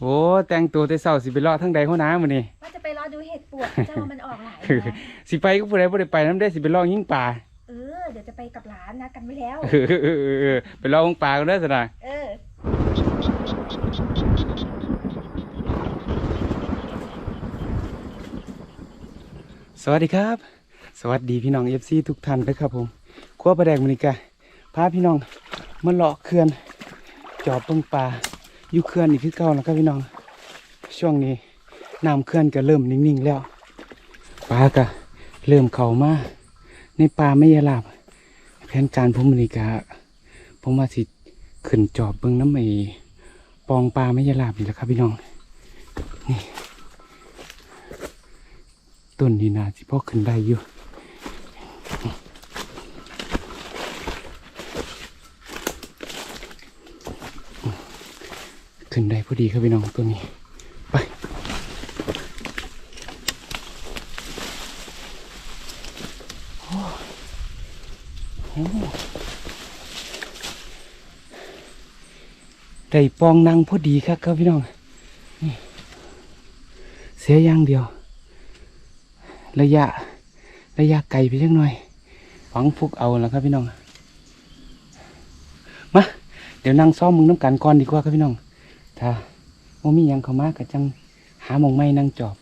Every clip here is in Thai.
โอ้แต่งตัวแต่เช้าสิไปเลาะทั้งใดหัวหน้ามื้อนี้ว่าจะไปรอดูเห็ดปวกเจ้ามันออกหลายนะสิไปก็ผู้ใดบ่ได้ไปนำได้สิไปเลาะยิงป่าเออเดี๋ยวจะไปกับหลานนะกันไว้แล้ว เออเออเออเออไปเลาะยิงป่ากันเด้อสินะเออ สวัสดีครับ สวัสดีพี่น้อง FC ทุกท่านนะครับผมครัวประแดงมื้อนี้กะพาพี่น้องมาเลาะเขื่อนจอบเบิ่งป่า ยู่เขื่อนนี่คือเก่าแล้วครับพี่น้อง ช่วงนี้น้ำเขื่อนก็เริ่มนิ่งๆแล้วปลาก็เริ่มเข้ามาในป่าไม่ยาลาบแผนการผมมื้อนี้กะผมว่าสิขึ้นจอบเบิ่งน้ำไอ้ปองปลาไม่ยาลาบนี่แหละครับพี่น้องนี่ต้นนี่นาสิพ่อขึ้นได้อยู่ ขึ้นได้พอดีครับพี่น้องตัวนี้ ไปโอ้โหได้ปองนางพอดีครับครับพี่น้องเสียอย่างเดียว ระยะ ระยะไกลไปจังหน่อยฝังฟุกเอาแล้วครับพี่น้องมาเดี๋ยวนั่งซ้อมมึงน้ำกันก่อนดีกว่าครับพี่น้อง ถ้าว่ามียังเขามากก็จังหามองไม้นั่งจอบ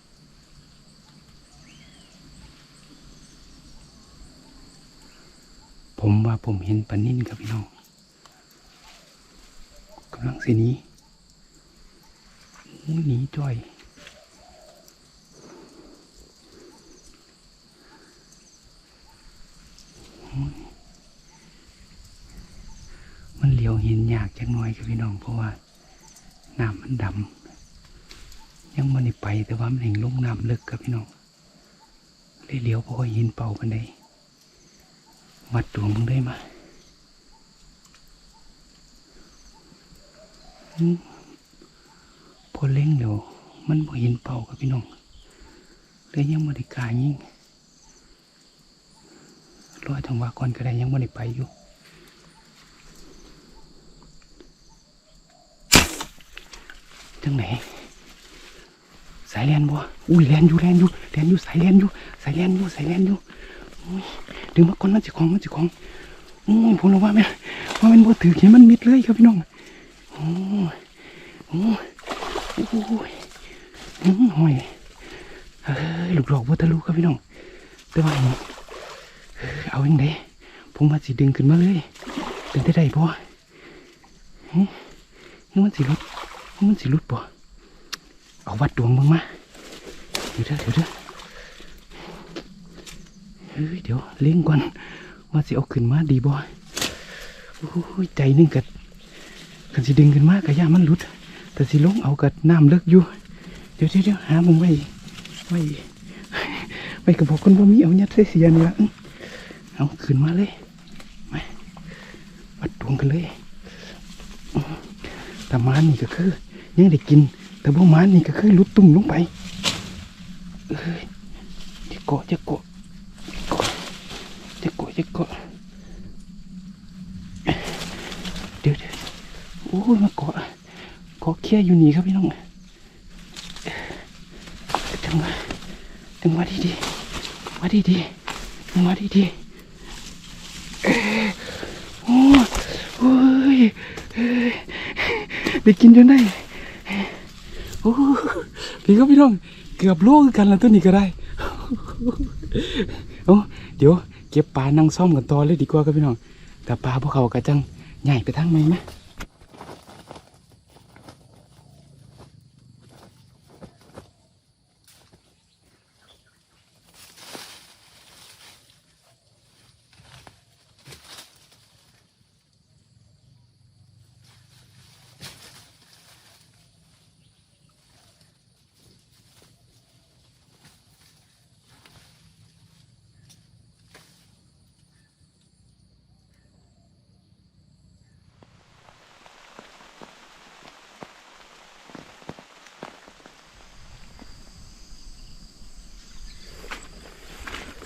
ผมว่าผมเห็นปลานิ่นครับพี่น้องกำลังสินี้หนีจ่อยมันเหลียวเห็นยากจังน่อยครับพี่น้องเพราะว่า น้ำมันดำยังมันไปแต่ว่ามันเห็นลงน้ำลึกครับพี่น้องเลยเหลียวเพราะห็นเป่ากันได้วัดดวงมึงได้มาอืมพอเล่งเดี๋ยวมันบ่เห็นเป่าครับพี่น้องเลยยังมันได้กายิงรอจังหวะก่อนก็ได้ยังมันได้ไปอยู่ จังไหนสายแลนบ่อุ้ยแลนอยู่แลนอยู่แลนอยู่สายแลนอยู่สายแลนอยู่สายแลนอยู่อุ้ยดึงมาก่อนมันสิของมันสิของโอ้ยผมรู้ว่าแม่ว่าแมันบ่ถือเขียนมันมิดเลยครับพี่น้องโอ้ยโอ้ยโอ้ยอืมห่วยเอ้ยลูกดอกบ่ทะลุครับพี่น้องแต่ว่าเอ้ยเอาจังไดผมว่าสิดึงขึ้นมาเลยเป็นได้ได้บ่หึนี่มันสิลด มันสิรุดบ่เอาวัดดวงมึงมาเดี๋ยวเด้อเดี๋ยวเด้อเฮ้ยเดี๋ยวเลี้ยงก่อนว่าสิเอาขึ้นมาดีบ่โอ้ยใจนึงกัดกันสิดึงขึ้นมากะย่ามันลุด แต่สิลงเอากัดน้ำเลิกอยู่เดี๋ยวเดี๋ยวเดี๋ยวหามึงไว้ไว้ไว้กับบอกคนบ่ามีเอายัดใส่เสียนี่ละอื้อเอาขึ้นมาเลยมาวัดดวงกันเลยแต่มานนี่ก็คือ ยังได้กิน แต่บ่มานนี่ก็คือลุดตุ่มลงไปเอ้ยจะเกาะจะเกาะจะเกาะจะเกาะเดี๋ยวเดี๋ยวโอ้ยมาเกาะเกาะเคี้ยอยู่นี่ครับพี่น้องจังหวะจังหวะดีดีมาดีดีๆจังหวะดีดีเอ้ยโอ้ยโอ้ยเอ้ยได้กินจนได้ โอ้พี่ก็พี่น้องเกือบโลคือกันแล้วตัวนี้ก็ได้เอาเดี๋ยวเก็บปลานั่งซ่อมกันต่อเลยดีกว่าครับพี่น้องแต่ปลาพวกเขากระจังใหญ่ไปทางไหนไหม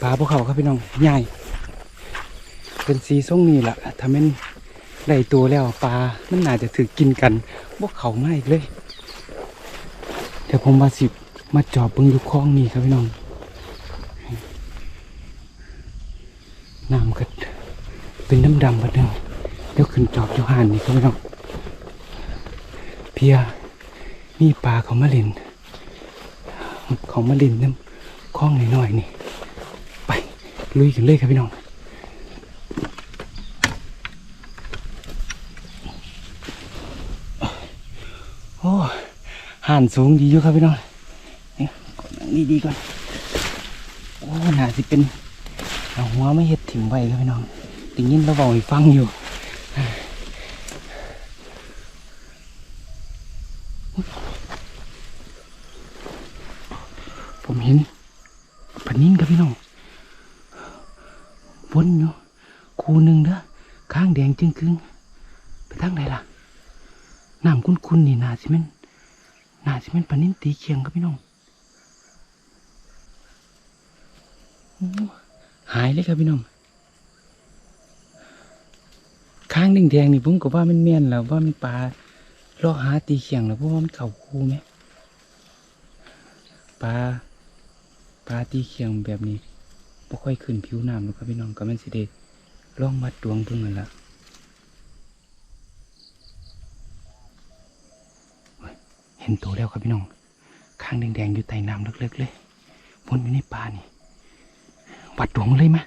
ปลาพวกเขาครับพี่น้องใหญ่เป็นสีส้มนี่แหละถ้ามันได้ตัวแล้วปลามันน่าจะถือกินกันพวกเขาง่เลยเดี๋ยวผมมาสิบมาจอบเบิ่งอยู่คลองนี่ครับพี่น้องน้ำก็เป็นน้ำดำบัดนึงเดี๋ยวขึ้นจอบอยู่ห่านนี่ครับพี่น้องเพียมีปลาเขามาเล่นเขามาเล่นน้ำคลองหน่อยๆนี่ ลุยกันเลยครับพี่น้องโอ้ห่านสูงดีอยู่ครับพี่น้องนี่กดนั่งดีๆก่อนโอ้น่าสิเป็นเอาหัวไม่เห็ดถิ่มไว้ครับพี่น้องติงยินเราบอกให้ฟังอยู่ผมเห็นปนิ่นครับพี่น้องวนอยู่คูหนึ่งเด้อข้างแดงจึงไปทางไหนล่ะน้ำคุ้นๆนี่นาสิแม่นนาสิแม่นปลานิ่นตีเคียงครับพี่น้องหายเลยครับพี่น้องข้างแดงๆนี่ผมก็ว่ามันแม่นแล้วว่ามันปลาล่อหาตีเคียงแล้วเพราะว่ามันเข่าคูไหมปลาปลาตีเคียงแบบนี้บ่ค่อยขึ้นผิวน้ำหรอกครับพี่น้องก็แม่นสิเดล่องมัดดวงเพิ่งนั่นละ ห็นตัวแล้วครับพี่น้อง ข้างแดงๆอยู่ใต้น้ำลึกๆเลยวนอยู่ในป่านี่ วัดดวงเลยมะ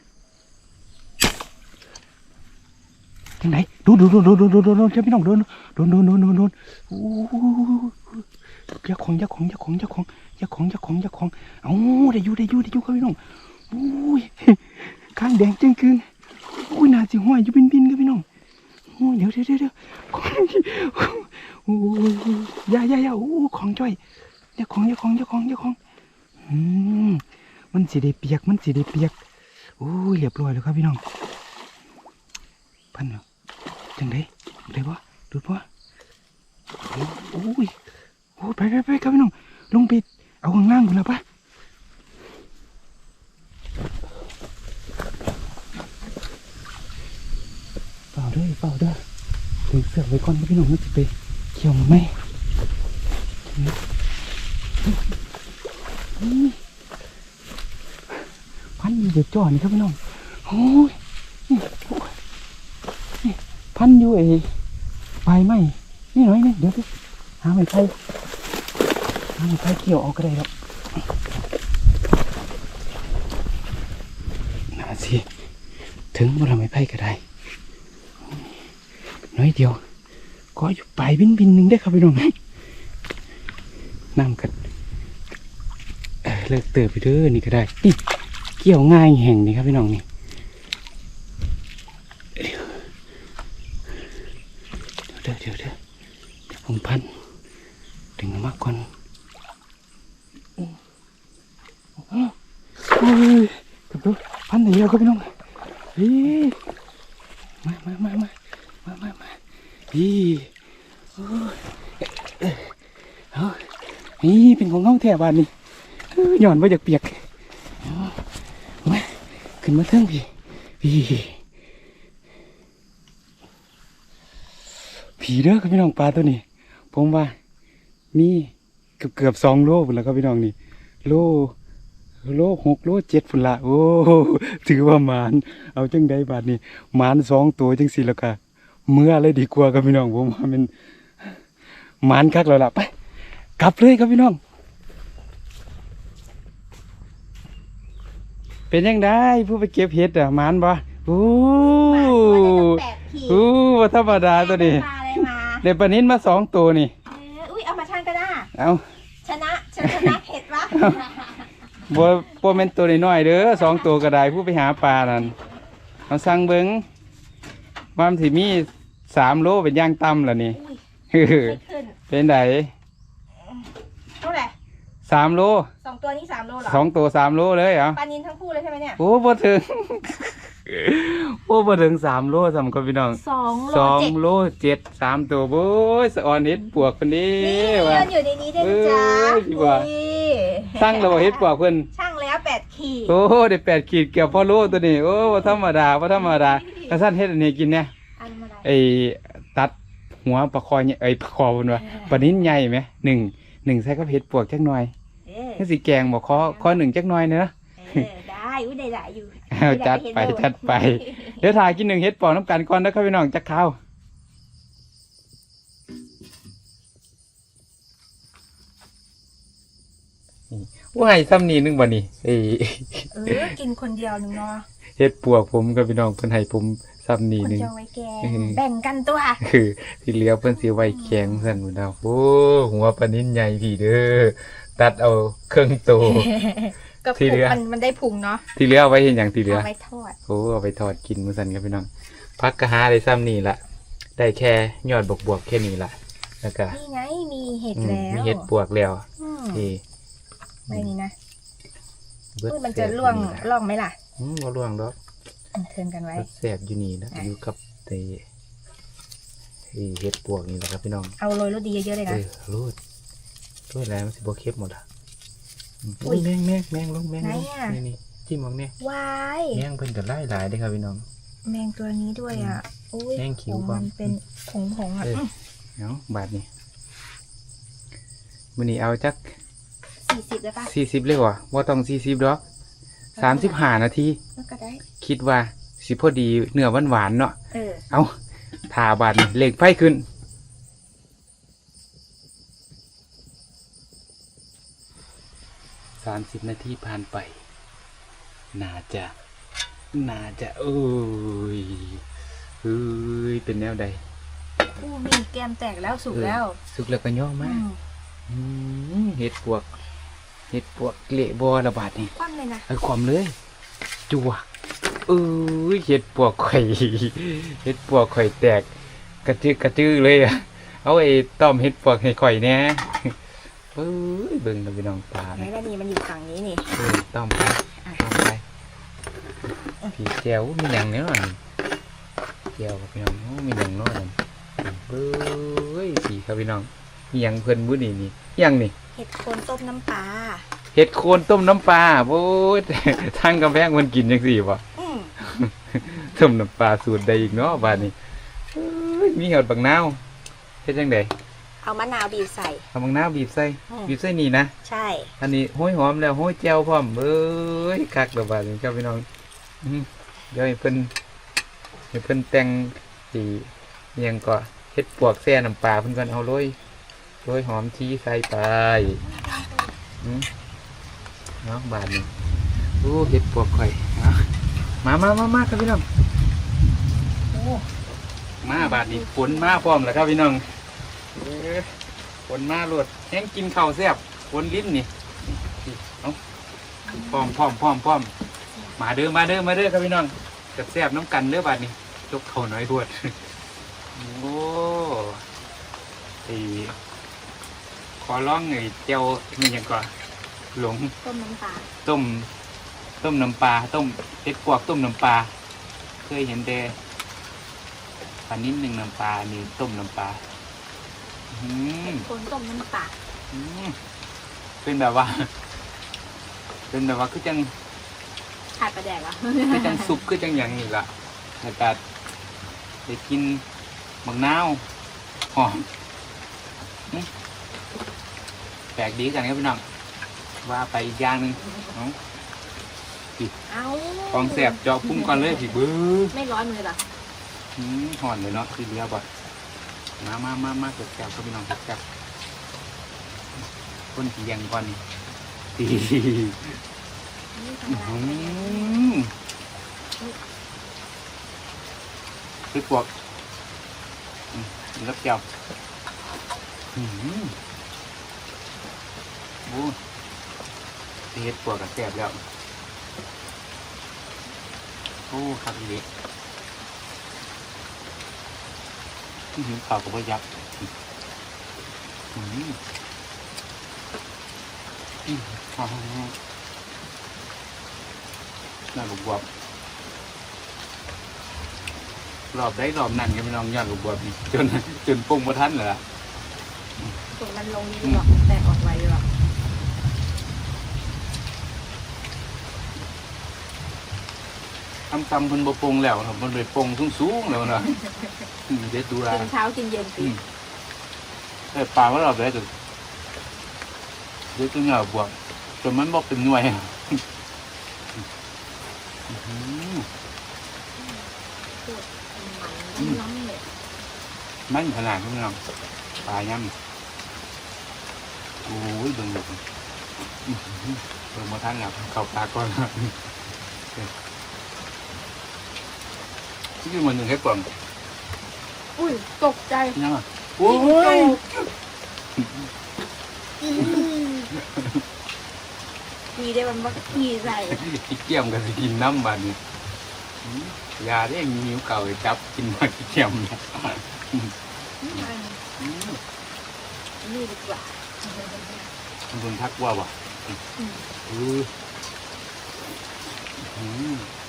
ยังไงดูดูดูดูดูดูดูดูพี่น้องดูดูดูดูดูดูโอ้ยาของยาของยาของยาของยาของยาของยาของเอ้าได้อยู่ได้อยู่ได้อยู่ครับพี่น้องโอ้ยข้างแดงจึงคืนโอ้ยน่าสิห้อยอยู่บินบินๆครับพี่น้องโอ้ยเดี๋ยวเดี๋ยวเดี๋ยว อ้ยอยาอยาอยาโอ้ของจ้อยยาของยาของยาของยาของอืมมันสีได้เปียกมันสีได้เปียกโอ้ยเรียบร้อยแล้วครับพี่น้องพันเหรอจังไดได้ปะดูปะโอ้ยโอ้ไปไปไปครับพี่น้องลงไปเอาข้างล่างกันแล้วปะเปล่าเด้วยเปล่าเด้อถึงเสือกไว้ก่อนพี่น้องมันจะไป เกี่ยวไหมพันอยู่เดือดจ่อนี่ครับพี่น้องโอ้ยนี่พันอยู่ไอ้ใบไม้นี่หน่อยนี่เดี๋ยวดิหาไม้ไผ่หาไม้ไผ่เกี่ยวเออกก็ได้ครับน่าสิถึงว่าเราไม้ไผ่ก็ได้น้อยเดียว ก็อยู่ปลายบินบินหนึ่งได้ครับพี่น้องน้ำกันเเลิกเติบไปเด้อนี่ก็ได้นี่เกี่ยวง่ายแห่งนี่ครับพี่น้องนี่เดี๋ยวเดี๋ยวเดี๋ยวเดี๋ยวผมพันดึงมาก่อนโอ้ยกับดูพันหนเอาครับพี่น้องเฮ้ยมามามามา เฮ้ยโอ้ยเอ้ยเอานี่เป็นของเงาแถวบ้านนี่หย่อนว่าอยากเปียกมาขึ้นมาเทิงพี่ พี่ผีเด้อครับพี่น้องปลาตัวนี้ ผมว่ามีเกือบเกือบสองโลพุ่นแล้วครับพี่น้องนี่ โลโลหกโลเจ็ดพุ่นละโอ้ถือว่ามาน เอาจังได้บาทนี่มานสองตัวจังสี่แล้วค่ะ เมื่อเลยดีกว่าครับพี่น้องผมว่ามันหมานคักแล้วล่ะไปกลับเลยครับพี่น้อง เป็นยังได้ผู้ไปเก็บเห็ดอะหมันบ่อู้มาตัวได้ตั้งแปดขีดอู้ว่าธรรมดาตัวนี้มาอะไรมาเด็ปลานินมาสองตัวนี่เอออุ้ยเอามาชั่งก็ได้เอาชนะฉันชนะเห็ดวะบ่บ่แม่นตัวน้อยๆเด้อสองตัวก็ได้ผู้ไปหาปลานั่นเอาสั่งเบิ่งว่ามันสิมี สามโลเป็นย่างต่ำล่ะนี่อุ้ยไม่ขึ้นเป็นไดเท่าไหร่สามโลสองตัวนี้สามโลเหรอสองตัวสามโลเลยเหรอปลานินทั้งคู่เลยใช่ไหมเนี่ยโอ้บ่ถึง โอ้บ่ถึงสามโลสำกับพี่น้องสองโลสองเจ็ดโลเจ็ดสามตัวโอ้ยสะออนเฮ็ดปวกคนนี้นี่ว่ามันอยู่ในนี้ด้วยนะจ๊ะเอ้ยดีกว่านี่ตั้งเราเฮ็ดปวกเพิ่นช่างแล้วแปดขีดโอ้ได้แปดขีดเกี่ยวพ่อโลตัวนี้โอ้บ่ธรรมดาบ่ธรรมดากระสั้นเฮ็ดอันนี้กินเนี่ยอันอะ ไรไอ้ตัดหัวปลาคอเนี่ยไอ้ยปลาคอเพิ่นว่าปลานิ้นใหญ่ไหมหนึ่งหนึ่งใส่กับเห็ดปวกจักหน่อยเออนี่สิแกงบอกข้อข้อหนึ่งจักหน่อยเนอะเออได้อุ้ยได้หลายอยู่เอาจัดไปจัดไปเดี๋ยวถ่ายกินหนึ่งเห็ดปอกน้ำกันก่อนนะครับพี่น้องจักข้าวว่าไงซ้ำนี่นึงบ่นี่เอ้ยเออกินคนเดียวหนึ่งเนาะเห็ดปวกผมกับพี่น้องเพิ่นให้ผม ซ้ำนี่คนนึงเดียวไว้แกงเออแบ่งกันตัวคือที่เหลือเพิ่นสิไว้แข็งซั่นพุ่นดาวโอ้หัวปลานิ้นใหญ่พี่เด้อตัดเอาเครื่องโตก็ที่เหลือมันมันได้พุงเนาะที่เหลือเอาไว้เห็นอย่างที่เหลือเอาไว้ทอดโอ้เอาไปทอดกินมื้อซั่นครับพี่น้องพักกะหาได้ซ้ำนี่ละได้แค่ยอดบวกๆแค่นี้ละแล้วก็นี่ไงมีเห็ดอืมแล้วมีเห็ดปวกแล้วอืมนี่ไม่นี่นะเบิดอุ้ยมันจะแซ่บล่วงอยู่นี่ล่ะล่องไหมล่ะอืมบ่ล่วงดอก เทิร์นกันไว้เบิดแซ่บอยู่นี่นะอะอยู่กับไอ้ไอ้เห็ดปวกนี่แหละครับพี่น้อง เอาโรยรสดีเยอะๆเลยเอนะอรูดรูดแล้วมันสิบ่เค็มหมดอะอืมอุ๊อุ้ยยแมงแมงแมงลงแมงลงไหนอะนี่นี่จิ้มมองเนี่ยวายแมงเพิ่นก็หลายหลายเด้อครับพี่น้อง แมงตัวนี้ด้วยอะอุ้ยแมงขิวผก่อนมันเป็นผงผงๆอะเออเนาะบาทนี่มื้อนี้เอาจักสี่สิบแล้วป่ะ40เลยว่ะบ่ต้อง40ดอก 35นาทีแล้วก็ได้ คิดว่าสิพอดีเนื้อหวานๆเนาะเออ เอาทาบาดนี่เล็กไฟขึ้น สามสิบนาทีผ่านไป น่าจะ น่าจะเอ้ยเอ้ย เป็นแนวใดอู้มีแกมแตกแล้วสุกแล้ว สุกแล้วก็ย่ออืมากมอืมเห็ดปวก เห็ดปวกเละบอระบาดนี่คว่ำเลยนะเอาความเลย จัวเอ้ยเห็ดปวกไข่เห็ดปวกไข่แตก กระจือกระจือเลยอะเอาไอ้ต้อมเห็ดปวกให้ข่อยแหน่เอ้ยเบิ่งนะพี่น้องปลาไหนนะล่ะนี่มันอยู่ฝั่งนี้นี่เอ้ยต้อมไปต้อมไปผีแก้วมีหยังเนาะแก้วครับพี่น้องโอ้มีหยังเนาะนั่นเอ้ยผีครับพี่น้องมีหยังเพิ่นมื้อนี้นี่หยังนี่เห็ดโคนต้มน้ำปลาเห็ดโคนต้มน้ำปลาโอ้ยทางกำแพงมันกินจังซี่บ่อืมต้มน้ำปลาสูตรใดอีกเนาะบ้านนี้เอ้ยมีเห็ดบักนาวเฮ็ดจังไดเอามะนาวบีบใส่เอาบักนาวบีบใส่อืมบีบใส่นี่นะใช่ อันนี้โห้ยหอมแล้วโห้ยแจ่วพร้อมเอ้ยคักแล้วบาดนี้ครับพี่น้องอืมเดี๋ยวให้เพิ่นให้เพิ่นแต่งสีเนียงก็เฮ็ดปวกแซ่น้ำปลาเพิ่นก่อนเอาโรย โรยหอมชีใส่ไปอืมเนาะบาดนี้โอ้เฮ็ดปวกข่อยเอามามามามาครับพี่น้องโอ้มาบาดนี้ฝนมาพร้อมแล้วครับพี่น้องเอ้ยฝนมาโลดแห้งกินข้าวแซ่บฝนลิ้นนี่นี่เอาพร้อมพร้อมพร้อมพร้อมมาเด้อมาเด้อมาเด้อครับพี่น้องกับแซ่บน้ำกันเด้อบาดนี้ยกเข่าน้อยบวดโอ้ตี อร้องไอ้เจ้ามันหยังก่อนหลงต้มน้ำปลาต้ม ต้มน้ำปลาต้มเห็ดปวกต้มน้ำปลาเคยเห็นแต่ปลานิ้นหนึ่งน้ำปลานี่ต้มน้ำปลาอืมโคนต้มน้ำปลาอืมเป็นแบบว่า เป็นแบบว่าคือจังขาดประแดกเหรอคือจังซุปคือจังอย่างนี้ละอากาศได้กินบักนาวหอมอืม แปลกดีกันครับพี่น้อง ว่าไปอีกอย่างหนึ่งเอาเอาของแสบเจาะพุ่งก่อนเลยพี่เบื้อไม่ร้อนมือเหรออืมห่อนเลยเนาะทีเดียวบ่มามามามาเกิดแก้วครับพี่น้องเกิดแก้วคนที่ยังก่อนนี่ตีนี่ทำอื้ออะไรหือคือพวกอืมนี่รับแก้วอืม โอ้เฮ็ดปวกกับแสบแล้ว โอ้ครับดีที่หิวข่าวกับว่ายักษ์อืมอืมข้าวน่าลูกบวบรอบได้รอบนั่นกันพี่น้องยอดลูกบวบจนจนปุ่งมาทันเลยล่ะส่วนมันลงนี่หรอกแตกออกไวหรอก ทำตำเพิ่นบ่ปรุงแล้วครับมันเลยปรุงสูงๆแล้วนะอืมเด็ดดูรากินเช้ากินเย็นอืสิมเออปลาว่ารอบได้ก็เดี๋ยวตัวเหงาบวกจนมันบอกเป็นหน่วยอะอื้อหือมันน้ำเลยมันขนาดนี้น้องปลาย่ำโอ้ยเบิ่งลูกอื้อหือเบิ่งมาท่านแล้วเข้าปากก่อนครับ ที่คือมันหนึ่งแค่กล่องอุ้ยตกใจยังอะโอ้ยมีได้มันว่าขี่ใส่ขี้เกียมกันสิกินน้ำบาดนี้อืมยาได้มีนิ้วเก่าให้จับกินมาขี้เกียมเนี่ยอืมนี่ดีกว่ามันโดนทักว่าบ่เอออืมนี่น้ำมี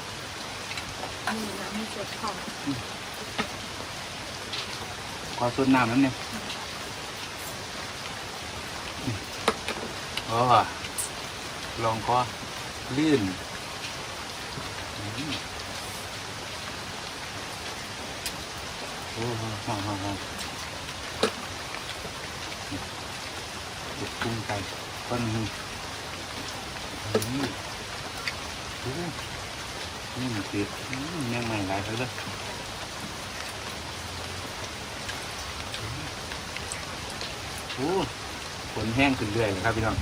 เจ็บของขอสดน้ำนั้นเนี่ยอ๋อลองคอลื่นอืมโอ้โหฮ่าฮ่าฮ่าจุดกุ้งไก่ก้อนหนึงอืมโอ้ นี่มันติดอืมแม่งใหม่หลายเลยเด้อโอ้ฝนแห้งขึ้นเรื่อยเลยครับพี่น้อง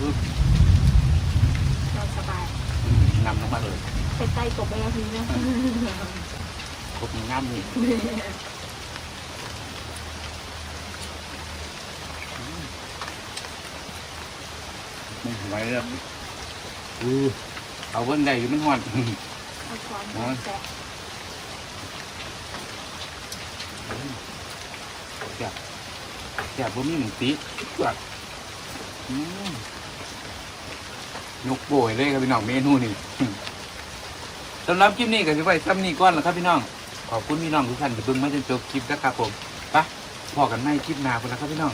อืมเราสบายนำลงมาเลยเป็นไตกบไปแล้วทีนะครบน้ำนี่ ไม่ไหวแล้วอือเอาเบิ้งได้อยู่มันห่อนเอาความแตะแซ่บแซ่บบ่มีหนึ่งตีแบบอืมยกโบยเลยครับพี่น้องเมนูนี่สำหรับคลิปนี้ก็จะไปซ้ำนี้ก่อนแล้วครับพี่น้อง ขอบคุณพี่น้องทุกท่านที่เบิ่งมาจนจบคลิปนะครับผมไปพอกันในคลิปหน้าไปแล้วครับพี่น้อง